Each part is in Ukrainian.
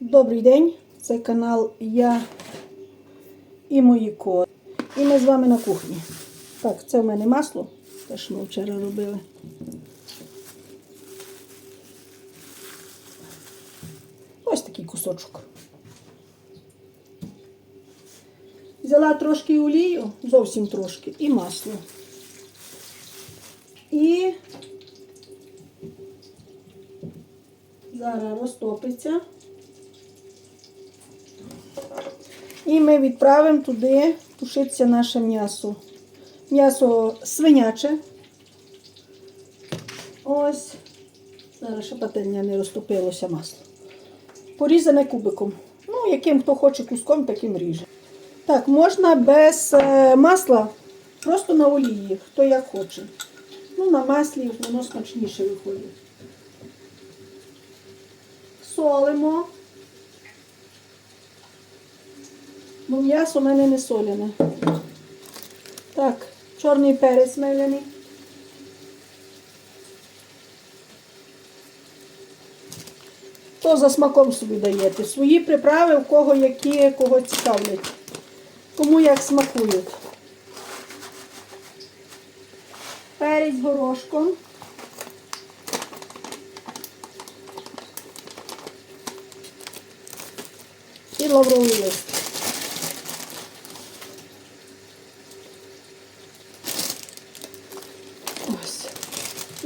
Добрий день, це канал Я і мої коти. І ми з вами на кухні. Так, це в мене масло, те, що ми вчора робили. Ось такий кусочок. Взяла трошки олію, зовсім трошки, і масло. І зараз розтопиться. І ми відправимо туди тушитися наше м'ясо. М'ясо свиняче. Ось. Зараз ще пательня не розтопилося масло. Порізане кубиком. Ну, яким хто хоче куском, таким ріже. Так, можна без е, масла, просто на олії, хто як хоче. Ну, на маслі воно смачніше виходить. Солимо. М'ясо в мене не соляне. Так, чорний перець меляний. То за смаком собі даєте. Свої приправи, в кого які, кого цікавлять. Кому як смакують. Перець горошком. І лавровий лист.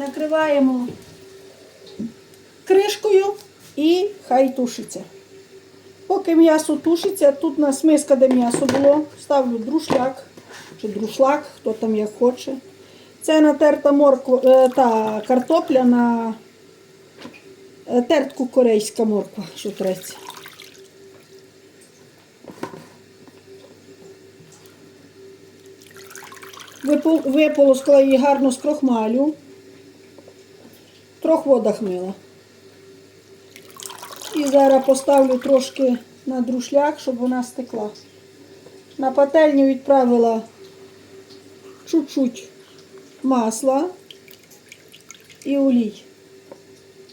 Накриваємо кришкою і хай тушиться. Поки м'ясо тушиться, тут у нас миска, де м'ясо було, ставлю друшляк чи друшлак, хто там як хоче. Це натерта морква, е, та картопля на е, тертку корейська морква, що треться. Випол- Виполоскала її гарно з крохмалю. Трох водах мила. І зараз поставлю трошки на друшляк, щоб вона стекла. На пательню відправила чуть-чуть масла і олій.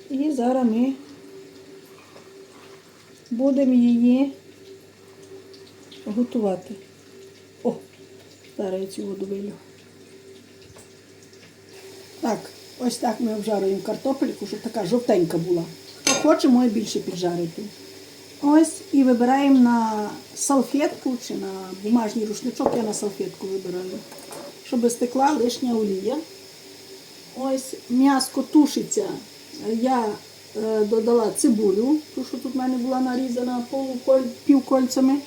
І зараз ми будемо її готувати. О, зараз я цю воду вилю. Так, ось так ми обжарюємо картопельку, щоб така жовтенька була. Хто хоче, може більше піджарити. Ось і вибираємо на салфетку чи на бумажний рушничок, я на салфетку вибираю, щоб стекла лишня олія. Ось м'яско тушиться. Я е, додала цибулю, ту, що тут в мене була нарізана півкольцями.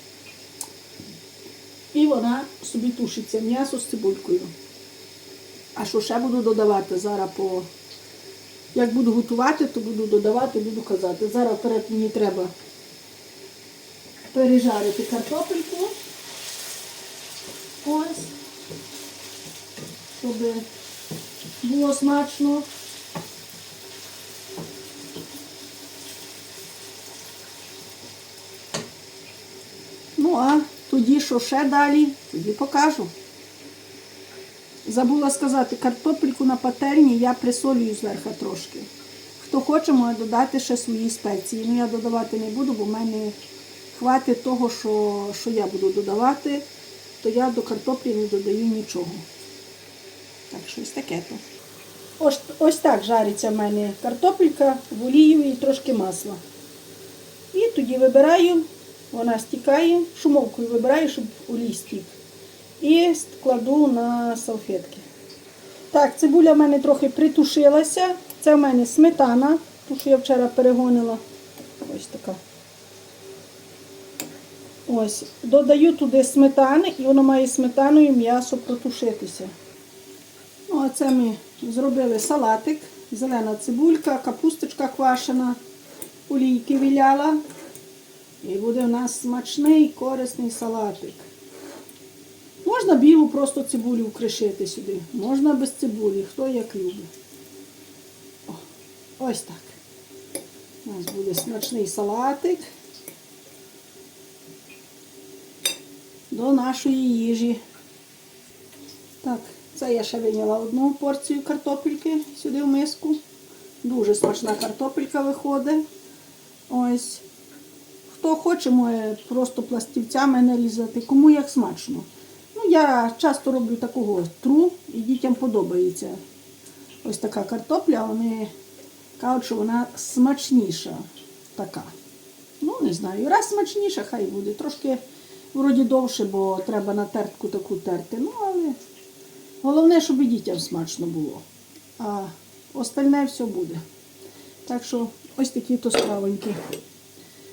І вона собі тушиться, м'ясо з цибулькою. А що ще буду додавати зараз по. Як буду готувати, то буду додавати, буду казати. Зараз вперед мені треба пережарити картопельку. Ось. Щоб було смачно. Ну, а тоді, що ще далі, тоді покажу. Забула сказати, картопельку на пательні я присолюю зверху трошки. Хто хоче, може додати ще свої спеції. Ну, я додавати не буду, бо в мене хватить того, що, що я буду додавати, то я до картоплі не додаю нічого. Так, щось таке то. Ось, ось так жариться в мене картопелька в олію і трошки масла. І тоді вибираю, вона стікає, шумовкою вибираю, щоб олій стік. І кладу на салфетки. Так, цибуля в мене трохи притушилася. Це в мене сметана, ту, що я вчора перегонила. Ось така. Ось. Додаю туди сметани, і воно має сметаною м'ясо протушитися. Ну, а це ми зробили салатик, зелена цибулька, капусточка квашена, олійки віляла. І буде у нас смачний корисний салатик. Можна білу просто цибулю вкришити сюди, можна без цибулі, хто як любить. О, ось так. У нас буде смачний салатик до нашої їжі. Так, це я ще виняла одну порцію картопельки сюди в миску. Дуже смачна картопелька виходить. Ось. хто хоче, може просто пластівцями нарізати, кому як смачно. Я часто роблю такого тру, і дітям подобається. Ось така картопля, вони кажуть, що вона смачніша така. Ну, не знаю. Раз смачніша, хай буде. Трошки вроді довше, бо треба на тертку таку терти. Ну, але головне, щоб і дітям смачно було. А остальне все буде. Так що ось такі то справоньки.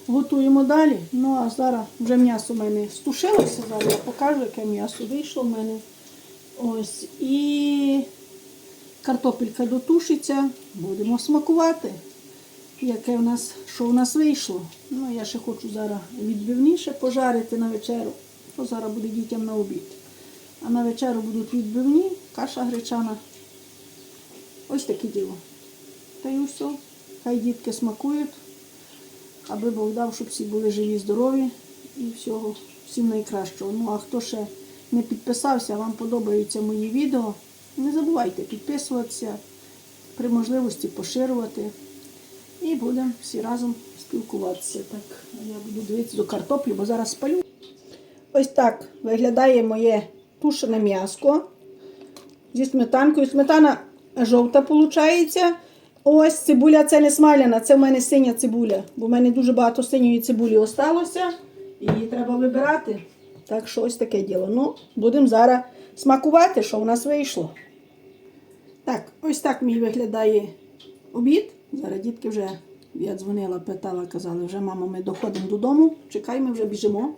Готуємо далі. Ну а зараз вже м'ясо в мене стушилося. Зараз я покажу, яке м'ясо вийшло в мене. Ось. І картопелька дотушиться. Будемо смакувати. Яке в нас, що в нас вийшло. Ну, я ще хочу зараз відбивніше пожарити на вечерю. То зараз буде дітям на обід. А на вечерю будуть відбивні, каша гречана. Ось таке діло. Та й все. Хай дітки смакують, аби Бог дав, щоб всі були живі, здорові і всього, всім найкращого. Ну а хто ще не підписався, вам подобаються мої відео, не забувайте підписуватися, при можливості поширювати. І будемо всі разом спілкуватися. Так, я буду дивитися до картоплі, бо зараз спалю. Ось так виглядає моє тушене м'яско зі сметанкою. Сметана жовта виходить. Ось цибуля це не смаляна, це в мене синя цибуля, бо в мене дуже багато синьої цибулі осталося. Її треба вибирати. Так що ось таке діло. Ну, будемо зараз смакувати, що в нас вийшло. Так, ось так мій виглядає обід. Зараз дітки вже я дзвонила, питала, казали, вже мамо, ми доходимо додому, чекай, ми вже біжимо.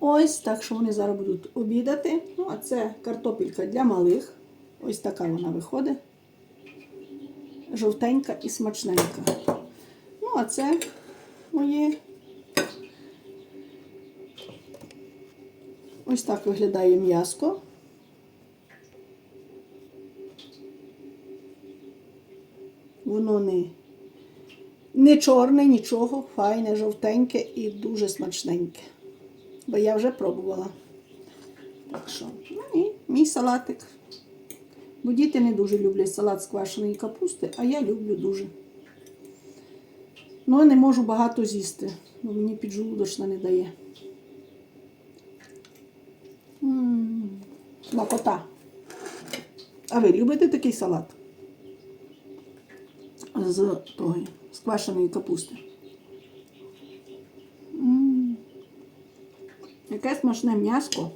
Ось так що вони зараз будуть обідати. Ну, а це картопелька для малих. Ось така вона виходить. Жовтенька і смачненька. Ну, а це моє. Ось так виглядає м'яско. Воно не, не чорне, нічого, файне, жовтеньке і дуже смачненьке. Бо я вже пробувала. Так що, ну і мій салатик. Бо діти не дуже люблять салат з квашеної капусти, а я люблю дуже. Ну, я не можу багато з'їсти, бо мені піджелудочна не дає. М. А ви любите такий салат? З того, з квашеної капусти. М, Яке смачне м'яско.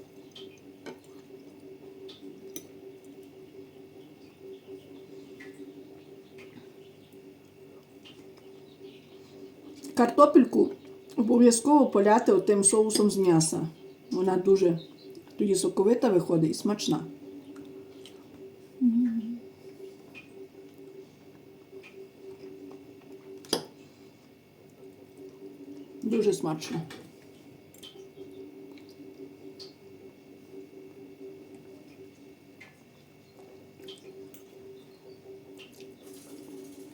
Картопельку обов'язково поляти отим соусом з м'яса. Вона дуже тоді соковита виходить і смачна. Дуже смачно.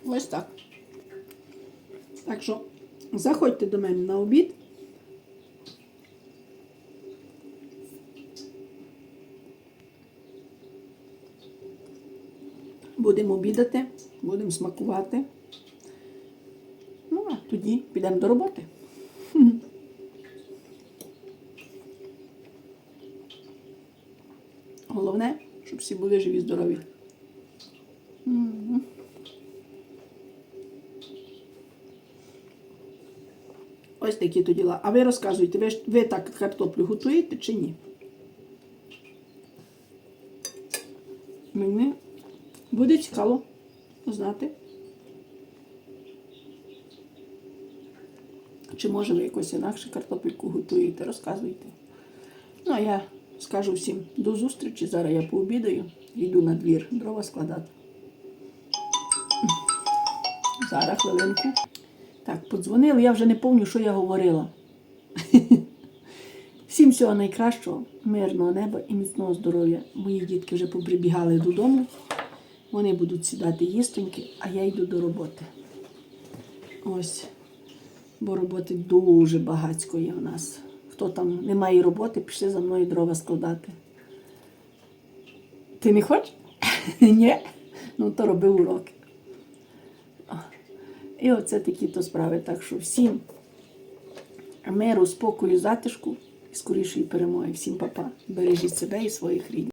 Ось так. Так що заходьте до мене на обід. Будемо обідати, будемо смакувати. Ну, а тоді підемо до роботи. Головне, щоб всі були живі, здорові. Такі то діла. А ви розказуйте, ви, ви так картоплю готуєте чи ні? Мені буде цікаво знати. Чи може ви якось інакше картопельку готуєте, розказуйте. Ну, а я скажу всім до зустрічі. Зараз я пообідаю йду на двір дрова складати. Зараз хвилинку. Так, подзвонили, я вже не пам'ятаю, що я говорила. Всім всього найкращого, мирного неба і міцного здоров'я. Мої дітки вже поприбігали додому. Вони будуть сідати їстоньки, а я йду до роботи. Ось. Бо роботи дуже багатько є в нас. Хто там не має роботи, пішли за мною дрова складати. Ти не хочеш? Ні? Ну, то роби уроки. І оце такі то справи. Так що всім миру, спокою, затишку і скорішої перемоги. Всім папа. -па. Бережіть себе і своїх рідних.